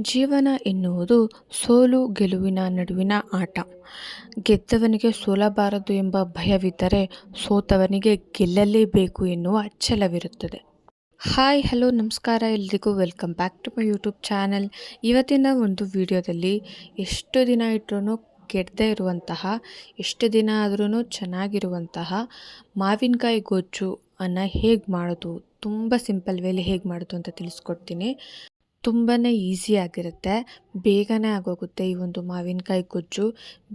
ಜೀವನ ಎನ್ನುವುದು ಸೋಲು ಗೆಲುವಿನ ನಡುವಿನ ಆಟ. ಗೆದ್ದವನಿಗೆ ಸೋಲಬಾರದು ಎಂಬ ಭಯವಿದ್ದರೆ ಸೋತವನಿಗೆ ಗೆಲ್ಲಲೇಬೇಕು ಎನ್ನುವ ಛಲವಿರುತ್ತದೆ. ಹಾಯ್, ಹಲೋ, ನಮಸ್ಕಾರ, ಎಲ್ರಿಗೂ welcome back to my YouTube channel. ಇವತ್ತಿನ ಒಂದು ವಿಡಿಯೋದಲ್ಲಿ ಎಷ್ಟು ದಿನ ಇಟ್ಟರೂ ಕೆಡದೇ ಇರುವಂತಹ, ಎಷ್ಟು ದಿನ ಆದ್ರೂ ಚೆನ್ನಾಗಿರುವಂತಹ ಮಾವಿನಕಾಯಿ ಗೊಜ್ಜು ಅನ್ನು ಹೇಗೆ ಮಾಡೋದು? ತುಂಬ ಸಿಂಪಲ್ ವೇಲಿ ಹೇಗೆ ಮಾಡೋದು ಅಂತ ತಿಳಿಸ್ಕೊಡ್ತೀನಿ. ತುಂಬಾ ಈಸಿಯಾಗಿರುತ್ತೆ ಬೇಗನೆ ಆಗೋಗುತ್ತೆ ಈ ಒಂದು ಮಾವಿನಕಾಯಿ ಗೊಜ್ಜು.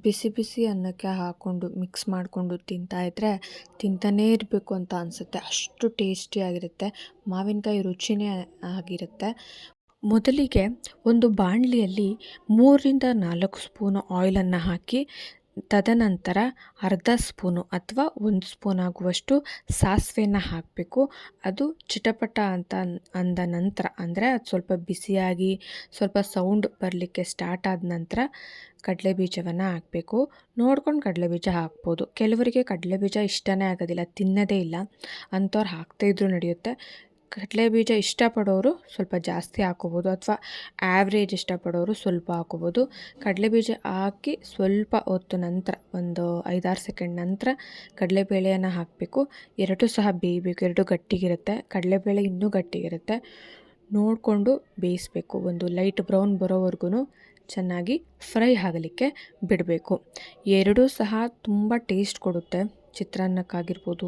ಬಿಸಿ ಬಿಸಿ ಅನ್ನಕ್ಕೆ ಹಾಕ್ಕೊಂಡು ಮಿಕ್ಸ್ ಮಾಡಿಕೊಂಡು ತಿಂತಾ ಇದ್ದರೆ ತಿಂತಾನೇ ಇರಬೇಕು ಅಂತ ಅನಿಸುತ್ತೆ. ಅಷ್ಟು ಟೇಸ್ಟಿಯಾಗಿರುತ್ತೆ ಮಾವಿನಕಾಯಿ ರುಚಿನೇ ಆಗಿರುತ್ತೆ. ಮೊದಲಿಗೆ ಒಂದು ಬಾಣಲಿಯಲ್ಲಿ ಮೂರರಿಂದ ನಾಲ್ಕು ಸ್ಪೂನು ಆಯಿಲನ್ನು ಹಾಕಿ ತದನಂತರ ಅರ್ಧ ಸ್ಪೂನು ಅಥವಾ ಒಂದು ಸ್ಪೂನ್ ಆಗುವಷ್ಟು ಸಾಸಿವೆನ ಹಾಕಬೇಕು. ಅದು ಚಿಟಪಟ ಅಂತ ಅಂದ ನಂತರ, ಅಂದರೆ ಅದು ಸ್ವಲ್ಪ ಬಿಸಿಯಾಗಿ, ಸ್ವಲ್ಪ ಸೌಂಡ್ ಬರಲಿಕ್ಕೆ ಸ್ಟಾರ್ಟ್ ಆದ ನಂತರ ಕಡಲೆ ಬೀಜವನ್ನು ಹಾಕಬೇಕು. ನೋಡ್ಕೊಂಡು ಕಡಲೆ ಬೀಜ ಹಾಕ್ಬೋದು. ಕೆಲವರಿಗೆ ಕಡಲೆ ಬೀಜ ಇಷ್ಟನೇ ಆಗೋದಿಲ್ಲ, ತಿನ್ನೋದೇ ಇಲ್ಲ. ಅಂಥವ್ರು ಹಾಕ್ತಾ ಇದ್ರೂ ನಡೆಯುತ್ತೆ. ಕಡಲೆ ಬೀಜ ಇಷ್ಟಪಡೋರು ಸ್ವಲ್ಪ ಜಾಸ್ತಿ ಹಾಕೋಬೋದು ಅಥವಾ ಆ್ಯಾವ್ರೇಜ್ ಇಷ್ಟಪಡೋರು ಸ್ವಲ್ಪ ಹಾಕೋಬೋದು. ಕಡಲೆ ಬೀಜ ಹಾಕಿ ಸ್ವಲ್ಪ ಹೊತ್ತು ನಂತರ, ಒಂದು ಐದಾರು ಸೆಕೆಂಡ್ ನಂತರ ಕಡಲೆಬೇಳೆಯನ್ನು ಹಾಕಬೇಕು. ಎರಡು ಸಹ ಬೇಯಬೇಕು, ಎರಡು ಗಟ್ಟಿಗಿರುತ್ತೆ. ಕಡಲೆಬೇಳೆ ಇನ್ನೂ ಗಟ್ಟಿಗಿರುತ್ತೆ. ನೋಡಿಕೊಂಡು ಬೇಯಿಸಬೇಕು. ಒಂದು ಲೈಟ್ ಬ್ರೌನ್ ಬರೋವರೆಗೂ ಚೆನ್ನಾಗಿ ಫ್ರೈ ಆಗಲಿಕ್ಕೆ ಬಿಡಬೇಕು. ಎರಡೂ ಸಹ ತುಂಬ ಟೇಸ್ಟ್ ಕೊಡುತ್ತೆ. ಚಿತ್ರಾನ್ನಕ್ಕಾಗಿರ್ಬೋದು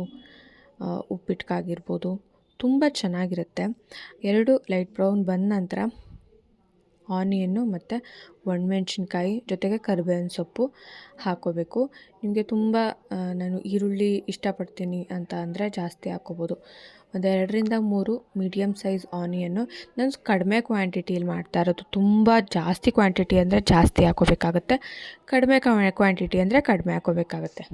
ಉಪ್ಪಿಟ್ಟಿಗಾಗಿರ್ಬೋದು ತುಂಬ ಚೆನ್ನಾಗಿರುತ್ತೆ. ಎರಡು ಲೈಟ್ ಬ್ರೌನ್ ಬಂದ ನಂತರ ಆನಿಯನ್ನು ಮತ್ತು ಒಣಮೆಣ್ಸಿನ್ಕಾಯಿ ಜೊತೆಗೆ ಕರಿಬೇವಿನ ಸೊಪ್ಪು ಹಾಕೋಬೇಕು. ನಿಮಗೆ ತುಂಬ ನಾನು ಈರುಳ್ಳಿ ಇಷ್ಟಪಡ್ತೀನಿ ಅಂತ ಅಂದರೆ ಜಾಸ್ತಿ ಹಾಕೋಬೋದು. ಒಂದು ಎರಡರಿಂದ ಮೂರು ಮೀಡಿಯಮ್ ಸೈಜ್ ಆನಿಯನ್ನು ನಾನು ಕಡಿಮೆ ಕ್ವಾಂಟಿಟಿಯಲ್ಲಿ ಮಾಡ್ತಾ ಇರೋದು. ತುಂಬ ಜಾಸ್ತಿ ಕ್ವಾಂಟಿಟಿ ಅಂದರೆ ಜಾಸ್ತಿ ಹಾಕೋಬೇಕಾಗತ್ತೆ. ಕಡಿಮೆ ಕ್ವಾಂಟಿಟಿ ಅಂದರೆ ಕಡಿಮೆ ಹಾಕೋಬೇಕಾಗತ್ತೆ.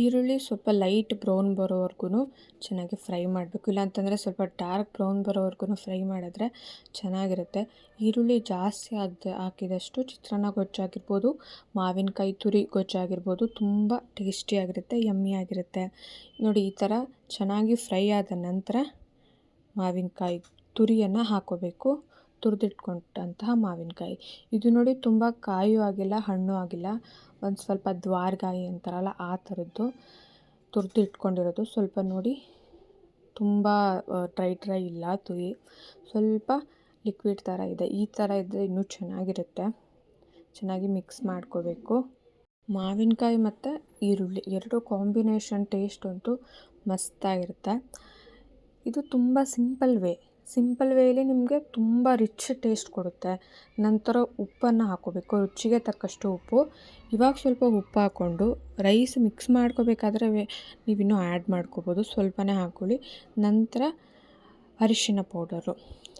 ಈರುಳ್ಳಿ ಸ್ವಲ್ಪ ಲೈಟ್ ಬ್ರೌನ್ ಬರೋವರೆಗೂ ಚೆನ್ನಾಗಿ ಫ್ರೈ ಮಾಡಬೇಕು. ಇಲ್ಲಾಂತಂದರೆ ಸ್ವಲ್ಪ ಡಾರ್ಕ್ ಬ್ರೌನ್ ಬರೋವರೆಗೂ ಫ್ರೈ ಮಾಡಿದ್ರೆ ಚೆನ್ನಾಗಿರುತ್ತೆ. ಈರುಳ್ಳಿ ಜಾಸ್ತಿ ಆದ, ಹಾಕಿದಷ್ಟು ಚಿತ್ರಾನ್ನ ಗೊಜ್ಜಾಗಿರ್ಬೋದು, ಮಾವಿನಕಾಯಿ ತುರಿ ಗೊಜ್ಜಾಗಿರ್ಬೋದು ತುಂಬ ಟೇಸ್ಟಿಯಾಗಿರುತ್ತೆ ಯಮ್ಮಿಯಾಗಿರುತ್ತೆ ನೋಡಿ, ಈ ಥರ ಚೆನ್ನಾಗಿ ಫ್ರೈ ಆದ ನಂತರ ಮಾವಿನಕಾಯಿ ತುರಿಯನ್ನು ಹಾಕೋಬೇಕು. ತುರಿದಿಟ್ಕೊಂಡಂತಹ ಮಾವಿನಕಾಯಿ. ಇದು ನೋಡಿ ತುಂಬ ಕಾಯೂ ಆಗಿಲ್ಲ, ಹಣ್ಣು ಆಗಿಲ್ಲ. ಒಂದು ಸ್ವಲ್ಪ ದ್ವಾರಗಾಯಿ ಅಂತಾರಲ್ಲ, ಆ ಥರದ್ದು ತುರಿದು ಇಟ್ಕೊಂಡಿರೋದು ಸ್ವಲ್ಪ ನೋಡಿ ತುಂಬ ಡ್ರೈ ಡ್ರೈ ಇಲ್ಲ ತುಯಿ ಸ್ವಲ್ಪ ಲಿಕ್ವಿಡ್ ಥರ ಇದೆ. ಈ ಥರ ಇದ್ದರೆ ಇನ್ನೂ ಚೆನ್ನಾಗಿರುತ್ತೆ. ಚೆನ್ನಾಗಿ ಮಿಕ್ಸ್ ಮಾಡ್ಕೋಬೇಕು. ಮಾವಿನಕಾಯಿ ಮತ್ತು ಈರುಳ್ಳಿ, ಎರಡು ಕಾಂಬಿನೇಷನ್ ಟೇಸ್ಟ್ ಅಂತೂ ಮಸ್ತಾಗಿರುತ್ತೆ. ಇದು ತುಂಬ ಸಿಂಪಲ್ ವೇ ಸಿಂಪಲ್ ವೇಲಿ ನಿಮಗೆ ತುಂಬ ರಿಚ್ ಟೇಸ್ಟ್ ಕೊಡುತ್ತೆ. ನಂತರ ಉಪ್ಪನ್ನು ಹಾಕೋಬೇಕು. ರುಚಿಗೆ ತಕ್ಕಷ್ಟು ಉಪ್ಪು. ಇವಾಗ ಸ್ವಲ್ಪ ಉಪ್ಪು ಹಾಕ್ಕೊಂಡು ರೈಸ್ ಮಿಕ್ಸ್ ಮಾಡ್ಕೋಬೇಕಾದ್ರೆ ನೀವಿನ್ನೂ ಆ್ಯಡ್ ಮಾಡ್ಕೋಬೋದು. ಸ್ವಲ್ಪನೇ ಹಾಕ್ಕೊಳ್ಳಿ ನಂತರ ಅರಿಶಿನ ಪೌಡರು.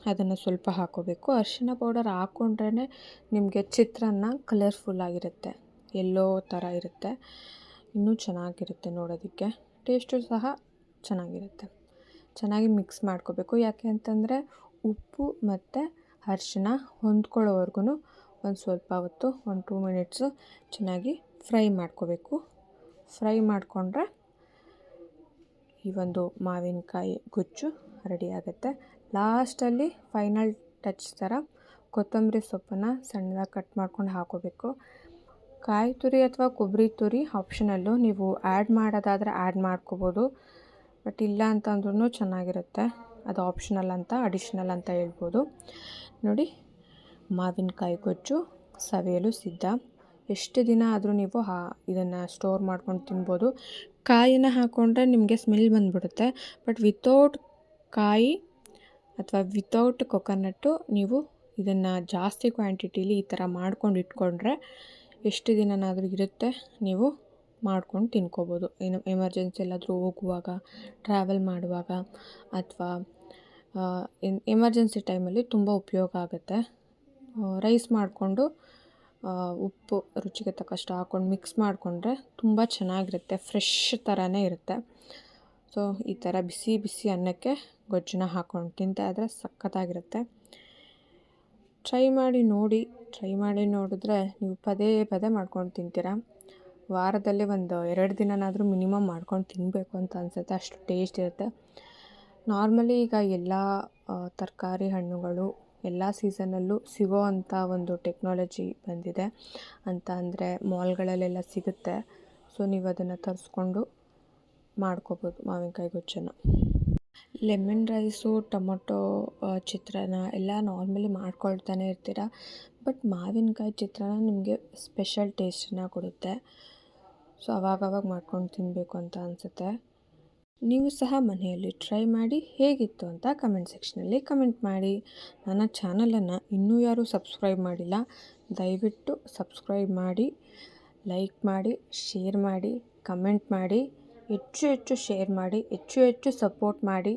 ಅದನ್ನು ಸ್ವಲ್ಪ ಹಾಕೋಬೇಕು. ಅರಿಶಿನ ಪೌಡರ್ ಹಾಕ್ಕೊಂಡ್ರೇ ನಿಮಗೆ ಚಿತ್ರಾನ್ನ ಕಲರ್ಫುಲ್ಲಾಗಿರುತ್ತೆ ಎಲ್ಲೋ ಥರ ಇರುತ್ತೆ. ಇನ್ನೂ ಚೆನ್ನಾಗಿರುತ್ತೆ ನೋಡೋದಕ್ಕೆ. ಟೇಸ್ಟು ಸಹ ಚೆನ್ನಾಗಿರುತ್ತೆ. ಚೆನ್ನಾಗಿ ಮಿಕ್ಸ್ ಮಾಡ್ಕೋಬೇಕು. ಯಾಕೆ ಅಂತಂದರೆ ಉಪ್ಪು ಮತ್ತು ಅರ್ಶಿನ ಹೊಂದ್ಕೊಳ್ಳೋವರೆಗೂ ಒಂದು ಸ್ವಲ್ಪ ಹೊತ್ತು, ಒಂದು ಟೂ ಮಿನಿಟ್ಸು ಚೆನ್ನಾಗಿ ಫ್ರೈ ಮಾಡ್ಕೋಬೇಕು. ಫ್ರೈ ಮಾಡಿಕೊಂಡ್ರೆ ಈ ಒಂದು ಮಾವಿನಕಾಯಿ ಗೊಜ್ಜು ರೆಡಿ ಆಗುತ್ತೆ. ಲಾಸ್ಟಲ್ಲಿ ಫೈನಲ್ ಟಚ್ ಥರ ಕೊತ್ತಂಬರಿ ಸೊಪ್ಪನ್ನು ಸಣ್ಣದಾಗಿ ಕಟ್ ಮಾಡ್ಕೊಂಡು ಹಾಕೋಬೇಕು. ಕಾಯಿ ತುರಿ ಅಥವಾ ಕೊಬ್ಬರಿ ತುರಿ ಆಪ್ಷನಲ್ಲು ನೀವು ಆ್ಯಡ್ ಮಾಡೋದಾದರೆ ಆ್ಯಡ್ ಮಾಡ್ಕೋಬೋದು. ಬಟ್ ಇಲ್ಲ ಅಂತಂದ್ರೂ ಚೆನ್ನಾಗಿರುತ್ತೆ. ಅದು ಆಪ್ಷನಲ್ ಅಂತ ಅಡಿಷ್ನಲ್ ಅಂತ ಹೇಳ್ಬೋದು. ನೋಡಿ, ಮಾವಿನಕಾಯಿ ಗೊಜ್ಜು, ಸವಿಯಲು ಸಿದ್ಧ. ಎಷ್ಟು ದಿನ ಆದರೂ ನೀವು ಹಾ, ಇದನ್ನು ಸ್ಟೋರ್ ಮಾಡ್ಕೊಂಡು ತಿನ್ಬೋದು. ಕಾಯಿನ ಹಾಕ್ಕೊಂಡ್ರೆ ನಿಮಗೆ ಸ್ಮೆಲ್ ಬಂದುಬಿಡುತ್ತೆ. ಬಟ್ ವಿತೌಟ್ ಕಾಯಿ ಅಥವಾ ವಿತೌಟ್ ಕೊಕೊನಟ್ಟು ನೀವು ಇದನ್ನು ಜಾಸ್ತಿ ಕ್ವಾಂಟಿಟೀಲಿ ಈ ಥರ ಮಾಡ್ಕೊಂಡು ಇಟ್ಕೊಂಡ್ರೆ ಎಷ್ಟು ದಿನನಾದರೂ ಇರುತ್ತೆ ನೀವು ಮಾಡ್ಕೊಂಡು ತಿನ್ಕೋಬೋದು. ಏನು ಎಮರ್ಜೆನ್ಸಿ ಎಲ್ಲಾದರೂ ಹೋಗುವಾಗ ಟ್ರಾವೆಲ್ ಮಾಡುವಾಗ ಅಥವಾ ಎಮರ್ಜೆನ್ಸಿ ಟೈಮಲ್ಲಿ ತುಂಬ ಉಪಯೋಗ ಆಗುತ್ತೆ. ರೈಸ್ ಮಾಡಿಕೊಂಡು ಉಪ್ಪು ರುಚಿಗೆ ತಕ್ಕಷ್ಟು ಹಾಕ್ಕೊಂಡು ಮಿಕ್ಸ್ ಮಾಡಿಕೊಂಡ್ರೆ ತುಂಬ ಚೆನ್ನಾಗಿರುತ್ತೆ. ಫ್ರೆಶ್ ಥರನೇ ಇರುತ್ತೆ. ಸೊ ಈ ಥರ ಬಿಸಿ ಬಿಸಿ ಅನ್ನಕ್ಕೆ ಗೊಜ್ಜನ್ನ ಹಾಕ್ಕೊಂಡು ತಿಂತಾಯಿದ್ರೆ ಸಖತ್ತಾಗಿರುತ್ತೆ. ಟ್ರೈ ಮಾಡಿ ನೋಡಿ. ಟ್ರೈ ಮಾಡಿ ನೋಡಿದ್ರೆ ನೀವು ಪದೇ ಪದೇ ಮಾಡ್ಕೊಂಡು ತಿಂತೀರಾ. ವಾರದಲ್ಲಿ ಒಂದು ಎರಡು ದಿನನಾದರೂ ಮಿನಿಮಮ್ ಮಾಡ್ಕೊಂಡು ತಿನ್ನಬೇಕು ಅಂತ ಅನಿಸುತ್ತೆ, ಅಷ್ಟು ಟೇಸ್ಟ್ ಇರುತ್ತೆ. ನಾರ್ಮಲಿ ಈಗ ಎಲ್ಲ ತರಕಾರಿ ಹಣ್ಣುಗಳು ಎಲ್ಲ ಸೀಸನಲ್ಲೂ ಸಿಗೋ ಅಂಥ ಒಂದು ಟೆಕ್ನಾಲಜಿ ಬಂದಿದೆ. ಅಂತ ಅಂದರೆ ಮಾಲ್ಗಳಲ್ಲೆಲ್ಲ ಸಿಗುತ್ತೆ. ಸೊ ನೀವು ಅದನ್ನು ತರಿಸ್ಕೊಂಡು ಮಾಡ್ಕೋಬೋದು ಮಾವಿನಕಾಯಿ ಗೊಜ್ಜನ್ನು. ಲೆಮನ್ ರೈಸು, ಟೊಮೊಟೊ ಚಿತ್ರಾನ್ನ ಎಲ್ಲ ನಾರ್ಮಲಿ ಮಾಡ್ಕೊಳ್ತಾನೆ ಇರ್ತೀರ? ಬಟ್ ಮಾವಿನಕಾಯಿ ಚಿತ್ರಾನ್ನ ನಿಮಗೆ ಸ್ಪೆಷಲ್ ಟೇಸ್ಟನ್ನ ಕೊಡುತ್ತೆ. ಸೊ ಅವಾಗವಾಗ ಮಾಡ್ಕೊಂಡು ತಿನ್ನಬೇಕು ಅಂತ ಅನಿಸುತ್ತೆ. ನೀವು ಸಹ ಮನೆಯಲ್ಲಿ ಟ್ರೈ ಮಾಡಿ ಹೇಗಿತ್ತು ಅಂತ ಕಮೆಂಟ್ ಸೆಕ್ಷನಲ್ಲಿ ಕಮೆಂಟ್ ಮಾಡಿ. ನನ್ನ ಚಾನಲನ್ನು ಇನ್ನೂ ಯಾರೂ ಸಬ್ಸ್ಕ್ರೈಬ್ ಮಾಡಿಲ್ಲ, ದಯವಿಟ್ಟು ಸಬ್ಸ್ಕ್ರೈಬ್ ಮಾಡಿ ಲೈಕ್ ಮಾಡಿ ಶೇರ್ ಮಾಡಿ ಕಮೆಂಟ್ ಮಾಡಿ, ಹೆಚ್ಚು ಹೆಚ್ಚು ಶೇರ್ ಮಾಡಿ, ಹೆಚ್ಚು ಹೆಚ್ಚು ಸಪೋರ್ಟ್ ಮಾಡಿ,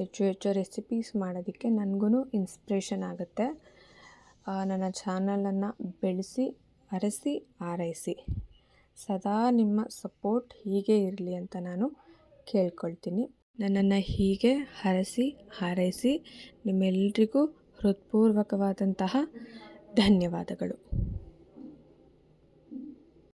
ಹೆಚ್ಚು ಹೆಚ್ಚು ರೆಸಿಪೀಸ್ ಮಾಡೋದಕ್ಕೆ ನನಗೂ ಇನ್ಸ್ಪಿರೇಷನ್ ಆಗುತ್ತೆ. ನನ್ನ ಚಾನಲನ್ನು ಬೆಳೆಸಿ, ಅರಸಿ, ಆರೈಸಿ. ಸದಾ ನಿಮ್ಮ ಸಪೋರ್ಟ್ ಹೀಗೆ ಇರಲಿ ಅಂತ ನಾನು ಕೇಳ್ಕೊಳ್ತೀನಿ. ನನ್ನನ್ನು ಹೀಗೆ ಹರಸಿ, ಹಾರೈಸಿ ನಿಮ್ಮೆಲ್ಲರಿಗೂ ಹೃತ್ಪೂರ್ವಕವಾದಂತಹ ಧನ್ಯವಾದಗಳು.